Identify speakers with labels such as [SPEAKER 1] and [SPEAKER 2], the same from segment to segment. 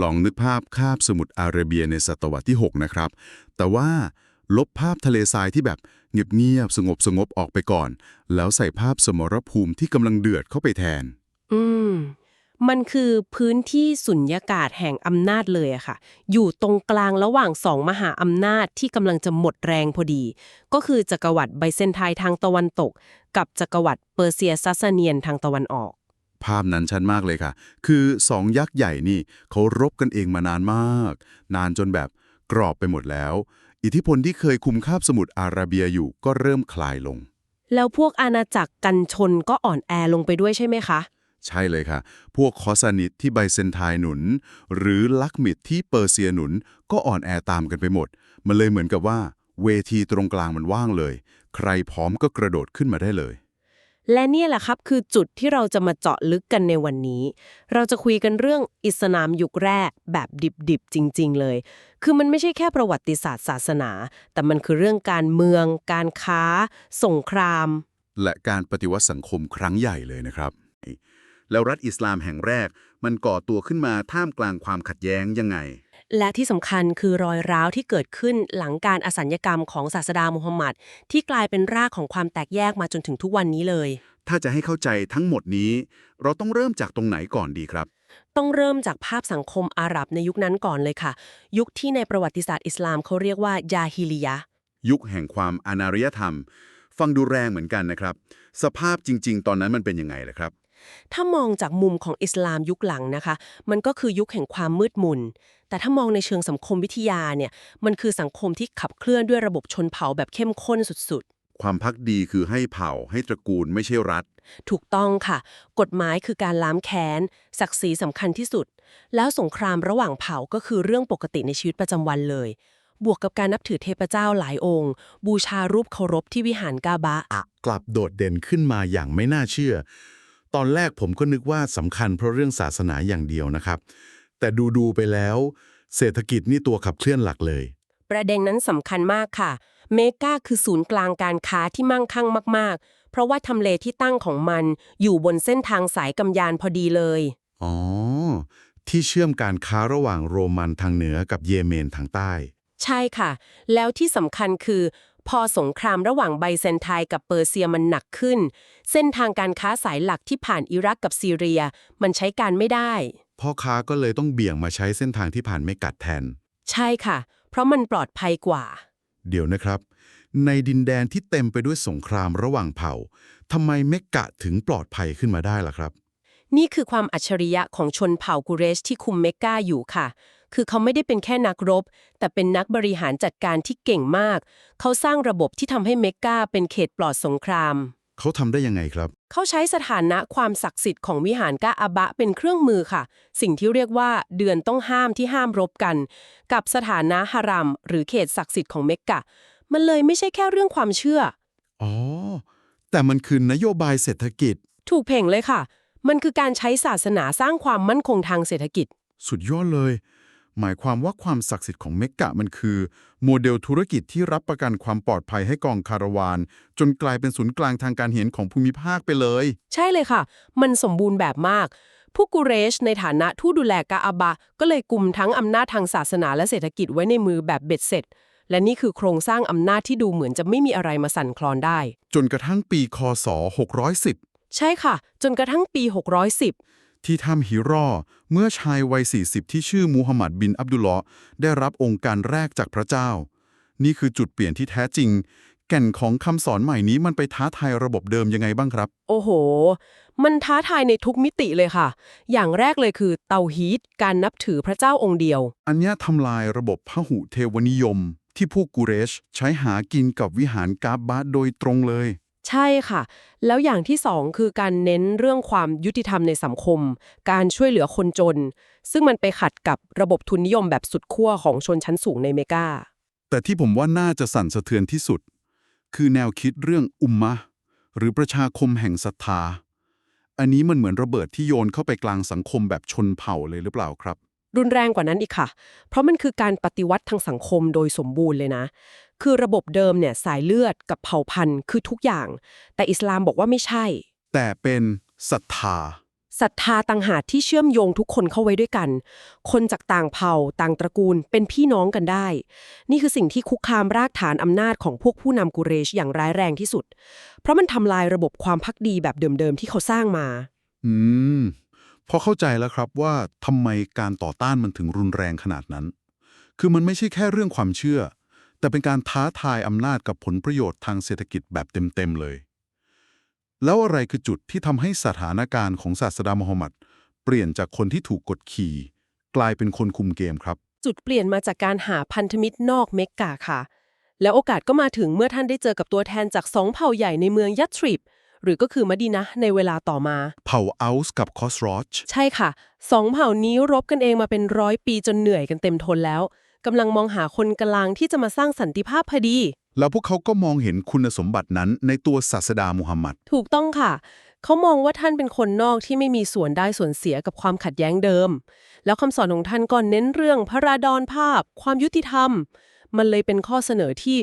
[SPEAKER 1] ลองนึกภาพคาบสมุทรอาระเบียในศตวรรษที่ 6 นะครับ แต่ว่าลบภาพทะเลทรายที่แบบเงียบๆสงบสงบออกไปก่อน แล้วใส่ภาพสมรภูมิที่กำลังเดือดเข้าไปแทน
[SPEAKER 2] อืม มันคือพื้นที่สุญญากาศแห่งอำนาจเลยอะค่ะ อยู่ตรงกลางระหว่างสองมหาอำนาจที่กำลังจะหมดแรงพอดี ก็คือจักรวรรดิไบเซนไทน์ทางตะวันตก กับจักรวรรดิเปอร์เซียซัสเซเนียนทางตะวันออก
[SPEAKER 1] ภาพนั้นชัดมากเลยค่ะ คือสองยักษ์ใหญ่นี่เขารบกันเองมานานมาก นานจนแบบกรอบไปหมดแล้ว อิทธิพลที่เคยคุมคาบสมุทรอาระเบียอยู่ก็เริ่มคลายลง
[SPEAKER 2] แล้วพวกอาณาจักรกันชนก็อ่อนแอลงไปด้วยใช่ไหมคะ
[SPEAKER 1] ใช่เลยค่ะ พวกคอสานิดที่ไบเซนไทน์หนุน หรือลักมิดที่เปอร์เซียหนุนก็อ่อนแอตามกันไปหมด มันเลยเหมือนกับว่า เวทีตรงกลางมันว่างเลย ใครพร้อมก็กระโดดขึ้นมาได้เลย
[SPEAKER 2] และเนี่ยแหละครับคือจุดที่เราจะมาเจาะลึกกันในวันนี้ เราจะคุยกันเรื่องอิสลามยุคแรกแบบดิบๆจริง ๆ เลย คือมันไม่ใช่แค่ประวัติศาสตร์ศาสนา แต่มันคือเรื่องการเมือง การค้า สงคราม
[SPEAKER 1] และการปฏิวัติสังคมครั้งใหญ่เลยนะครับ แล้วรัฐอิสลามแห่งแรกมันก่อตัวขึ้นมาท่ามกลางความขัดแย้งยังไง
[SPEAKER 2] และที่สำคัญคือรอยร้าวที่เกิดขึ้นหลังการอสัญญกรรมของศาสดามุฮัมมัดที่กลายเป็นรากของความแตกแยกมาจนถึงทุกวันนี้เลย
[SPEAKER 1] ถ้าจะให้เข้าใจทั้งหมดนี้ เราต้องเริ่มจากตรงไหนก่อนดีครับ
[SPEAKER 2] ต้องเริ่มจากภาพสังคมอาหรับในยุคนั้นก่อนเลยค่ะ ยุคที่ในประวัติศาสตร์อิสลามเขาเรียกว่ายาฮิลิยะห์
[SPEAKER 1] ยุคแห่งความอานารยธรรม ฟังดูแรงเหมือนกันนะครับ สภาพจริง ๆ ตอนนั้นมันเป็นยังไงล่ะครับ
[SPEAKER 2] ถ้ามองจากมุมของอิสลามยุคหลังนะคะ มันก็คือยุคแห่งความมืดมนแต่ถ้ามองในเชิงสังคมวิทยาเนี่ย มันคือสังคมที่ขับเคลื่อนด้วยระบบชนเผ่าแบบเข้มข้นสุด
[SPEAKER 1] ความพักดีคือให้เผ่าให้ตระกูลไม่ใช่รัฐ
[SPEAKER 2] ๆถูกต้องค่ะ กฎหมายคือการล้ามแค้น ศักดิ์ศรีสำคัญที่สุด แล้วสงครามระหว่างเผ่าก็คือเรื่องปกติในชีวิตประจำวันเลย บวกกับการนับถือเทพเจ้าหลายองค์ บูชารูปเคารพที่วิหารกาบะ
[SPEAKER 3] กลับโดดเด่นขึ้นมาอย่างไม่น่าเชื่อ ตอนแรกผมก็นึกว่าสำคัญเพราะเรื่องศาสนาอย่างเดียวนะครับ แต่ดูดูๆไปแล้ว เศรษฐกิจนี่ตัวขับเคลื่อนหลักเลย
[SPEAKER 2] ประเด็นนั้นสำคัญมากค่ะ เมกาคือศูนย์กลางการค้าที่มั่งคั่งมาก ๆ เพราะว่าทำเลที่ตั้งของมันอยู่บนเส้นทางสายกำยานพอดีเลย
[SPEAKER 3] อ๋อ ที่เชื่อมการค้าระหว่างโรมันทางเหนือกับเยเมนทางใต้
[SPEAKER 2] ใช่ค่ะ แล้วที่สำคัญคือ พอสงครามระหว่างไบเซนไทน์กับเปอร์เซียมันหนักขึ้น เส้นทางการค้าสายหลักที่ผ่านอิรักกับซีเรีย มันใช้การไม่ได้
[SPEAKER 3] พ่อค้าก็เลยต้องเบี่ยงมาใช้เส้นทางที่ผ่านเมกัดแทน
[SPEAKER 2] ใช่ค่ะ เพราะมันปลอดภัยกว่า
[SPEAKER 3] เดี๋ยวนะครับ ในดินแดนที่เต็มไปด้วยสงครามระหว่างเผ่าทำไมเมกะถึงปลอดภัยขึ้นมาได้ล่ะครับ
[SPEAKER 2] นี่คือความอัจฉริยะของชนเผ่ากุเรชที่คุมเมกาอยู่ค่ะ คือเขาไม่ได้เป็นแค่นักรบ แต่เป็นนักบริหารจัดการที่เก่งมาก เขาสร้างระบบที่ทำให้เมกาเป็นเขตปลอดสงคราม
[SPEAKER 3] เขาทำได้ยังไงครับ
[SPEAKER 2] เขาใช้สถานะความศักดิ์สิทธิ์ของวิหารกาอาบะเป็นเครื่องมือค่ะ สิ่งที่เรียกว่าเดือนต้องห้ามที่ห้ามรบกัน กับสถานะฮารัม หรือเขตศักดิ์สิทธิ์ของเมกะ มันเลยไม่ใช่แค่เรื่องความเชื่อ
[SPEAKER 3] อ๋อ แต่มันคือนโยบายเศรษฐกิจ
[SPEAKER 2] ถูกเพ่งเลยค่ะ มันคือการใช้ศาสนาสร้างความมั่นคงทางเศรษฐกิจ
[SPEAKER 3] สุดยอดเลย หมายความว่าความศักดิ์สิทธิ์ของเมกะมันคือ โมเดลธุรกิจที่รับประกันความปลอดภัยให้กองคาราวาน จนกลายเป็นศูนย์กลางทางการเห็นของภูมิภาคไปเลย
[SPEAKER 2] ใช่เลยค่ะ มันสมบูรณ์แบบมาก ผู้กุเรชในฐานะทูตดูแลกาอาบะ ก็เลยกุมทั้งอำนาจทางศาสนาและเศรษฐกิจไว้ในมือแบบเบ็ดเสร็จ และนี่คือโครงสร้างอำนาจที่ดูเหมือนจะไม่มีอะไรมาสั่นคลอนได้
[SPEAKER 3] จนกระทั่งปีคศ 610
[SPEAKER 2] ใช่ค่ะ จนกระทั่งปี 610
[SPEAKER 3] ที่ถ้ำฮิรอ เมื่อชายวัย 40 ที่ชื่อมูฮัมหมัดบินอับดุลเลาะห์ได้รับองค์การแรกจากพระเจ้า นี่คือจุดเปลี่ยนที่แท้จริง แก่นของคำสอนใหม่นี้มันไปท้าทายระบบเดิมยังไงบ้างครับ
[SPEAKER 2] โอ้โห มันท้าทายในทุกมิติเลยค่ะ อย่างแรกเลยคือเตาฮีตการนับถือพระเจ้าองค์เดียว
[SPEAKER 3] อันเนี้ยทำลายระบบพหุเทวนิยม ที่พวกกุเรช ใช้หากินกับวิหารกาบบาโดยตรงเลย
[SPEAKER 2] ใช่ค่ะ แล้วอย่างที่สองคือการเน้นเรื่องความยุติธรรมในสังคม การช่วยเหลือคนจน ซึ่งมันไปขัดกับระบบทุนนิยมแบบสุดขั้วของชนชั้นสูงในเมกา
[SPEAKER 3] แต่ที่ผมว่าน่าจะสั่นสะเทือนที่สุด คือแนวคิดเรื่องอุมมะห์หรือประชาคมแห่งศรัทธา อันนี้มันเหมือนระเบิดที่โยนเข้าไปกลางสังคมแบบชนเผ่าเลยหรือเปล่าครับ
[SPEAKER 2] รุนแรงกว่านั้นอีกค่ะ เพราะมันคือการปฏิวัติทางสังคมโดยสมบูรณ์เลยนะ คือระบบเดิมเนี่ยสายเลือดกับเผ่าพันธุ์คือทุกอย่าง แต่อิสลามบอกว่าไม่ใช่
[SPEAKER 3] แต่เป็นศรัทธา
[SPEAKER 2] ศรัทธาต่างหากที่เชื่อมโยงทุกคนเข้าไว้ด้วยกัน คนจากต่างเผ่า ต่างตระกูล เป็นพี่น้องกันได้ นี่คือสิ่งที่คุกคามรากฐานอำนาจของพวกผู้นำกุเรชอย่างร้ายแรงที่สุด เพราะมันทำลายระบบความพักดีแบบเดิมๆที่เขาสร้างมา
[SPEAKER 3] อืม พอเข้าใจแล้วครับว่าทำไมการต่อต้านมันถึงรุนแรงขนาดนั้น คือมันไม่ใช่แค่เรื่องความเชื่อ แต่เป็นการท้าทายอำนาจกับผลประโยชน์ทางเศรษฐกิจแบบเต็มๆเลย แล้วอะไรคือจุดที่ทำให้สถานการณ์ของศาสดามูฮัมหมัดเปลี่ยนจากคนที่ถูกกดขี่ กลายเป็นคนคุมเกมครับ
[SPEAKER 2] จุดเปลี่ยนมาจากการหาพันธมิตรนอกเมกกาค่ะ แล้วโอกาสก็มาถึงเมื่อท่านได้เจอกับตัวแทนจากสองเผ่าใหญ่ในเมืองยัตทริบหรือก็คือมะดีนะห์ในเวลาต่อมา
[SPEAKER 3] เผ่าอัลส์กับคอสรอช
[SPEAKER 2] ใช่ค่ะสองเผ่านี้รบกันเองมาเป็นร้อยปีจนเหนื่อยกันเต็มทนแล้ว กำลังมองหาคนกลางที่จะมาสร้างสันติภาพพอดี
[SPEAKER 3] แล้วพวกเขาก็มองเห็นคุณสมบัตินั้นในตัวศาสดามูฮัมหมัด
[SPEAKER 2] ถูกต้องค่ะ เขามองว่าท่านเป็นคนนอกที่ไม่มีส่วนได้ส่วนเสียกับความขัดแย้งเดิม แล้วคำสอนของท่านก็เน้นเรื่องพระราดอนภาพ ความยุติธรรม มันเลยเป็นข้อเสนอที่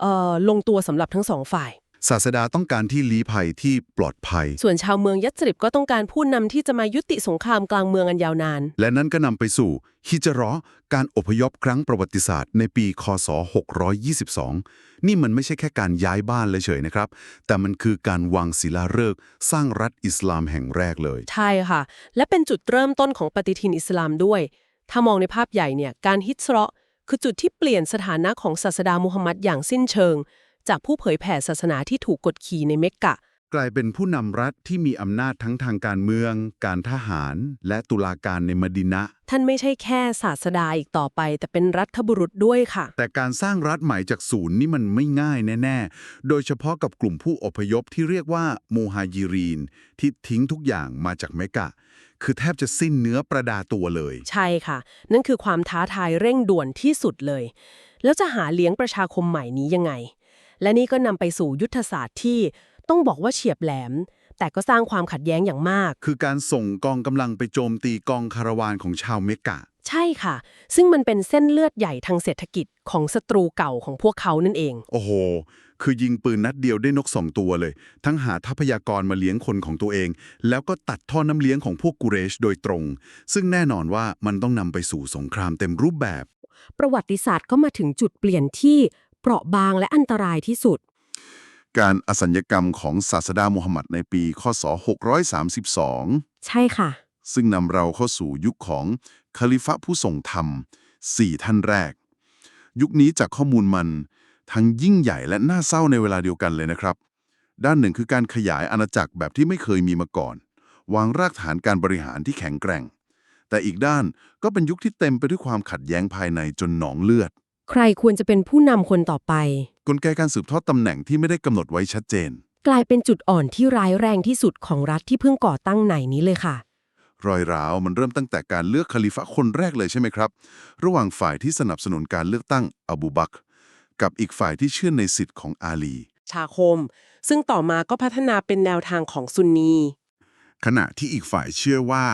[SPEAKER 2] เอ่อลงตัวสำหรับทั้งสองฝ่าย
[SPEAKER 3] ศาสดาต้องการที่ลี้ภัยที่ปลอดภัย
[SPEAKER 2] ส่วนชาวเมืองยัตริบก็ต้องการผู้นำที่จะมายุติสงครามกลางเมืองอันยาวนาน
[SPEAKER 3] และนั้นก็นำไปสู่ฮิจเราะห์การอพยพครั้งประวัติศาสตร์ในปี คศ 622 นี่มันไม่ใช่แค่การย้ายบ้านเลยเฉยๆนะครับ แต่มันคือการวางศิลาฤกษ์สร้างรัฐอิสลามแห่งแรกเลย
[SPEAKER 2] ใช่ค่ะ และเป็นจุดเริ่มต้นของปฏิทินอิสลามด้วย ถ้ามองในภาพใหญ่เนี่ยการฮิจเราะห์คือจุดที่เปลี่ยนสถานะของศาสดามูฮัมหมัดอย่างสิ้นเชิง จากผู้เผยแผ่ศาสนาที่ถูกกดขี่ในเมกกะ
[SPEAKER 3] กลายเป็นผู้นำรัฐที่มีอำนาจทั้งทางการเมือง การทหาร และตุลาการในมดินะ
[SPEAKER 2] ท่านไม่ใช่แค่ศาสดาอีกต่อไปแต่เป็นรัฐบุรุษด้วยค่ะ
[SPEAKER 3] แต่การสร้างรัฐใหม่จากศูนย์นี่มันไม่ง่ายแน่ ๆ โดยเฉพาะกับกลุ่มผู้อพยพที่เรียกว่าโมฮายิรีน ที่ทิ้งทุกอย่างมาจากเมกะ คือแทบจะสิ้นเนื้อประดาตัวเลย
[SPEAKER 2] ใช่ค่ะ นั่นคือความท้าทายเร่งด่วนที่สุดเลย แล้วจะหาเลี้ยงประชาคมใหม่นี้ยังไง และนี่ก็นำไปสู่ยุทธศาสตร์ที่ต้องบอกว่าเฉียบแหลม แต่ก็สร้างความขัดแย้งอย่างมาก
[SPEAKER 3] คือการส่งกองกำลังไปโจมตีกองคาราวานของชาวเมกะ
[SPEAKER 2] ใช่ค่ะ ซึ่งมันเป็นเส้นเลือดใหญ่ทางเศรษฐกิจของศัตรูเก่าของพวกเขานั่นเอง
[SPEAKER 3] โอ้โห คือยิงปืนนัดเดียวได้นกสองตัวเลย ทั้งหาทรัพยากรมาเลี้ยงคนของตัวเอง แล้วก็ตัดท่อน้ำเลี้ยงของพวกกุเรชโดยตรง ซึ่งแน่นอนว่ามันต้องนำไปสู่สงครามเต็มรูปแบบ
[SPEAKER 2] ประวัติศาสตร์ก็มาถึงจุดเปลี่ยนที่ เปราะบางและอันตรายที่สุด
[SPEAKER 1] การอสัญญกรรมของศาสดามูฮัมหมัดในปีคศ 632
[SPEAKER 2] ใช่ค่ะ
[SPEAKER 1] ซึ่งนำเราเข้าสู่ยุคของคาลิฟะผู้ทรงธรรมสี่ท่านแรก ยุคนี้จากข้อมูลมัน ทั้งยิ่งใหญ่และน่าเศร้าในเวลาเดียวกันเลยนะครับ ด้านหนึ่งคือการขยายอาณาจักรแบบที่ไม่เคยมีมาก่อน วางรากฐานการบริหารที่แข็งแกร่ง แต่อีกด้านก็เป็นยุคที่เต็มไปด้วยความขัดแย้งภายในจนหนองเลือด
[SPEAKER 2] ใครควรจะเป็นผู้นำคนต่อไป
[SPEAKER 1] กลไกการสืบทอดตำแหน่งที่ไม่ได้กำหนดไว้ชัดเจน
[SPEAKER 2] กลายเป็นจุดอ่อนที่ร้ายแรงที่สุดของรัฐที่เพิ่งก่อตั้งไหนนี้เลยค่ะ
[SPEAKER 1] รอยร้าวมันเริ่มตั้งแต่การเลือกคาลิฟะคนแรกเลยใช่ไหมครับ ระหว่างฝ่ายที่สนับสนุนการเลือกตั้งอบูบักรกับอีกฝ่ายที่เชื่อในสิทธิ์ของอาลี
[SPEAKER 2] ชาคม ซึ่งต่อมาก็พัฒนาเป็นแนวทางของซุนนี
[SPEAKER 1] ขณะที่อีกฝ่ายเชื่อว่า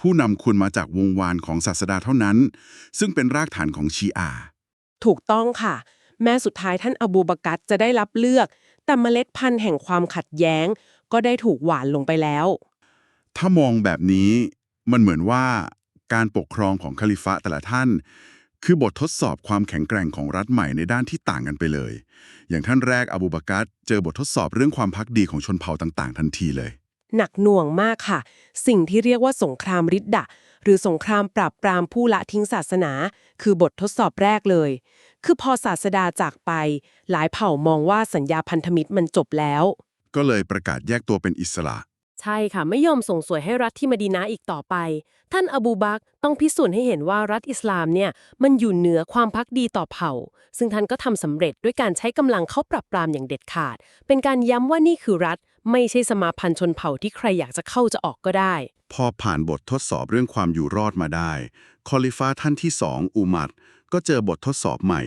[SPEAKER 1] ผู้นำควรมาจากวงวานของศาสดาเท่านั้น ซึ่งเป็นรากฐานของชีอา
[SPEAKER 2] ถูกต้องค่ะ แม้สุดท้ายท่านอบูบักัรจะได้รับเลือก แต่เมล็ดพันธุ์แห่งความขัดแย้ง ก็ได้ถูกหว่านลงไปแล้ว
[SPEAKER 1] ถ้ามองแบบนี้มันเหมือนว่าการปกครองของคาลิฟะแต่ละท่าน คือบททดสอบความแข็งแกร่งของรัฐใหม่ในด้านที่ต่างกันไปเลย อย่างท่านแรกอบูบักัรเจอบททดสอบเรื่องความพักดีของชนเผ่าต่าง ๆ ทันทีเลย
[SPEAKER 2] หนักหน่วงมากค่ะ สิ่งที่เรียกว่าสงครามริดดะ หรือสงครามปราบปรามผู้ละทิ้งศาสนา คือบททดสอบแรกเลย คือพอศาสดาจากไป หลายเผ่ามองว่าสัญญาพันธมิตรมันจบแล้ว
[SPEAKER 1] ก็เลยประกาศแยกตัวเป็นอิสระ
[SPEAKER 2] ใช่ค่ะ ไม่ยอมส่งสวยให้รัฐที่มดีนาอีกต่อไป ท่านอบูบักรต้องพิสูจน์ให้เห็นว่ารัฐอิสลามเนี่ยมันอยู่เหนือความพักดีต่อเผ่า ซึ่งท่านก็ทำสำเร็จด้วยการใช้กำลังเข้าปรับปรามอย่างเด็ดขาด เป็นการย้ำว่านี่คือรัฐ ไม่ใช่สมาพันธ์ชนเผ่าที่ใครอยากจะเข้าจะออกก็ได้
[SPEAKER 1] พอผ่านบททดสอบเรื่องความอยู่รอดมาได้ คอลิฟ้าท่านที่สองอุมัดก็เจอบททดสอบใหม่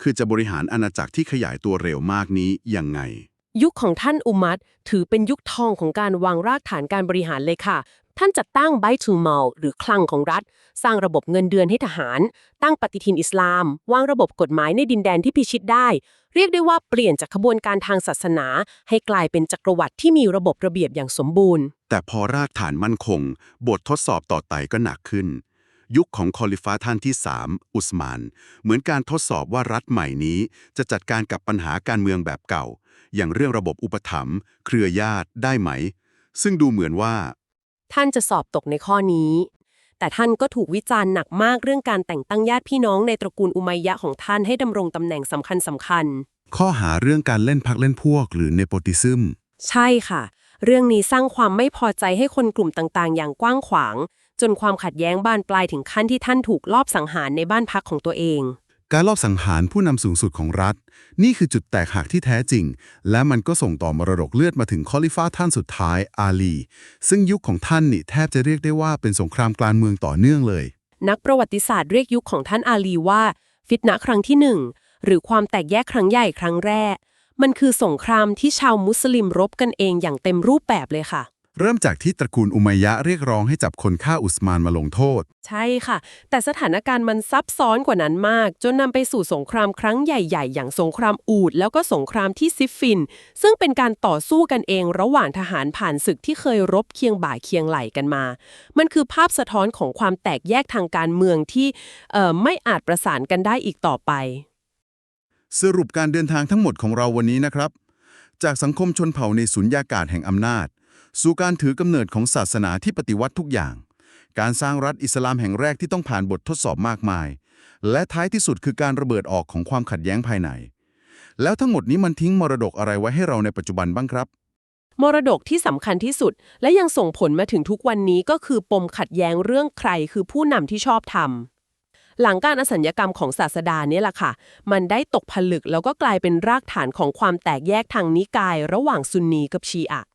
[SPEAKER 1] คือจะบริหารอาณาจักรที่ขยายตัวเร็วมากนี้ยังไง
[SPEAKER 2] ยุคของท่านอุมัตถือเป็นยุคทองของการวางรากฐานการบริหารเลยค่ะ ท่านจัดตั้งไบทูมัลหรือคลังของรัฐ สร้างระบบเงินเดือนให้ทหาร ตั้งปฏิทินอิสลาม วางระบบกฎหมายในดินแดนที่พิชิตได้ เรียกได้ว่าเปลี่ยนจากขบวนการทางศาสนา ให้กลายเป็นจักรวรรดิที่มีระบบระเบียบอย่างสมบูรณ์
[SPEAKER 3] แต่พอรากฐานมั่นคง บททดสอบต่อไต่ก็หนักขึ้น ยุคของคอลิฟ้าท่านที่ 3 อุสมาน เหมือนการทดสอบว่ารัฐใหม่นี้ จะจัดการกับปัญหาการเมืองแบบเก่า อย่างเรื่องระบบอุปถัมภ์เครือญาติได้ไหมซึ่งดูเหมือนว่า
[SPEAKER 2] ท่านจะสอบตกในข้อนี้ แต่ท่านก็ถูกวิจารณ์หนักมากเรื่องการแต่งตั้งญาติพี่น้องในตระกูลอุมัยยะของท่านให้ดำรงตำแหน่งสำคัญสำคัญ
[SPEAKER 3] ข้อหาเรื่องการเล่นพักเล่นพวกหรือเนโปติซึม
[SPEAKER 2] ใช่ค่ะ เรื่องนี้สร้างความไม่พอใจให้คนกลุ่มต่างๆ อย่างกว้างขวาง จนความขัดแย้งบานปลายถึงขั้นที่ท่านถูกลอบสังหารในบ้านพักของตัวเอง
[SPEAKER 3] การลอบสังหารผู้นำสูงสุดของรัฐ นี่คือจุดแตกหักที่แท้จริง และมันก็ส่งต่อมรดกเลือดมาถึงคอลิฟ้าท่านสุดท้ายอาลี ซึ่งยุคของท่านนี่แทบจะเรียกได้ว่าเป็นสงครามกลางเมืองต่อเนื่องเลย
[SPEAKER 2] นักประวัติศาสตร์เรียกยุคของท่านอาลีว่า ฟิตนะครั้งที่หนึ่งหรือความแตกแยกครั้งใหญ่ครั้งแรก มันคือสงครามที่ชาวมุสลิมรบกันเองอย่างเต็มรูปแบบเลยค่ะ
[SPEAKER 3] เริ่มจากที่ตระกูลอุมัยยะเรียกร้องให้จับคนฆ่าอุสมานมาลงโทษ
[SPEAKER 2] ใช่ค่ะ แต่สถานการณ์มันซับซ้อนกว่านั้นมาก จนนำไปสู่สงครามครั้งใหญ่ๆ อย่างสงครามอูด แล้วก็สงครามที่ซิฟฟิน ซึ่งเป็นการต่อสู้กันเองระหว่างทหารผ่านศึกที่เคยรบเคียงบ่าเคียงไหลกันมา มันคือภาพสะท้อนของความแตกแยกทางการเมืองที่เอ่อไม่อาจประสานกันได้อีกต่อไป
[SPEAKER 3] สรุปการเดินทางทั้งหมดของเราวันนี้นะครับ จากสังคมชนเผ่าในสุญญากาศแห่งอำนาจ สู่การถือกำเนิดของศาสนาที่ปฏิวัติทุกอย่าง การสร้างรัฐอิสลามแห่งแรกที่ต้องผ่านบททดสอบมากมาย และท้ายที่สุดคือการระเบิดออกของความขัดแย้งภายใน แล้วทั้งหมดนี้มันทิ้งมรดกอะไรไว้ให้เราในปัจจุบันบ้างครับ
[SPEAKER 2] มรดกที่สำคัญที่สุด และยังส่งผลมาถึงทุกวันนี้ก็คือปมขัดแย้งเรื่องใครคือผู้นำที่ชอบทำหลังการอสัญญกรรมของศาสดาเนี่ยแหละค่ะ มันได้ตกผลึกแล้วก็กลายเป็นรากฐานของความแตกแยกทางนิกาย ระหว่างซุนนีกับชีอะห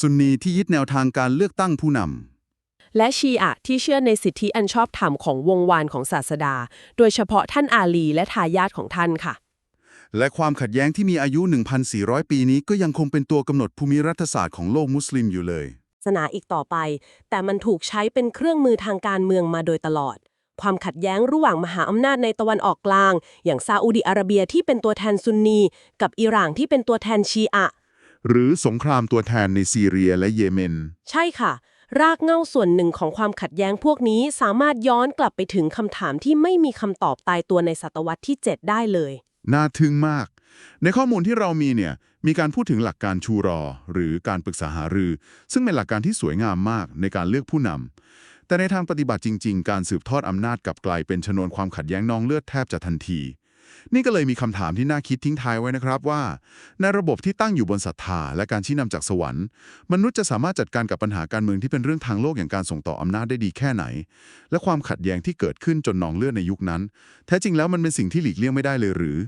[SPEAKER 3] ซุนนีที่ยึดแนวทางการเลือกตั้งผู้นำ
[SPEAKER 2] และชีอะห์ที่เชื่อในสิทธิอันชอบธรรมของวงวานของศาสดา โดยเฉพาะท่านอาลีและทายาทของท่านค่ะ
[SPEAKER 3] และความขัดแย้งที่มีอายุ 1,400 ปีนี้ก็ยังคงเป็นตัวกำหนดภูมิรัฐศาสตร์ของโลกมุสลิมอยู่เลย
[SPEAKER 2] ศาสนาอีกต่อไป แต่มันถูกใช้เป็นเครื่องมือทางการเมืองมาโดยตลอด ความขัดแย้งระหว่างมหาอำนาจในตะวันออกกลาง อย่างซาอุดิอาระเบียที่เป็นตัวแทนซุนนี กับอิหร่านที่เป็นตัวแทนชีอะห์
[SPEAKER 4] หรือสงครามตัวแทนในซีเรียและเยเมน
[SPEAKER 2] ใช่ค่ะ รากเหง้าส่วนหนึ่งของความขัดแย้งพวกนี้สามารถย้อนกลับไปถึงคำถามที่ไม่มีคำตอบตายตัวในศตวรรษที่ 7 ได้เลย
[SPEAKER 4] น่าทึ่งมาก ในข้อมูลที่เรามีเนี่ย มีการพูดถึงหลักการชูรอ หรือการปรึกษาหารือ ซึ่งเป็นหลักการที่สวยงามมากในการเลือกผู้นำแต่ในทางปฏิบัติจริง ๆ การสืบทอดอำนาจกลับกลายเป็นชนวนความขัดแย้งนองเลือดแทบจะทันที นี่ก็เลยมีคำถามที่น่าคิดทิ้งท้ายไว้นะครับว่า ในระบบที่ตั้งอยู่บนศรัทธาและการชี้นำจากสวรรค์ มนุษย์จะสามารถจัดการกับปัญหาการเมืองที่เป็นเรื่องทางโลกอย่างการส่งต่ออำนาจได้ดีแค่ไหน และความขัดแย้งที่เกิดขึ้นจนนองเลือดในยุคนั้น แท้จริงแล้วมันเป็นสิ่งที่หลีกเลี่ยงไม่ได้เลยหรือ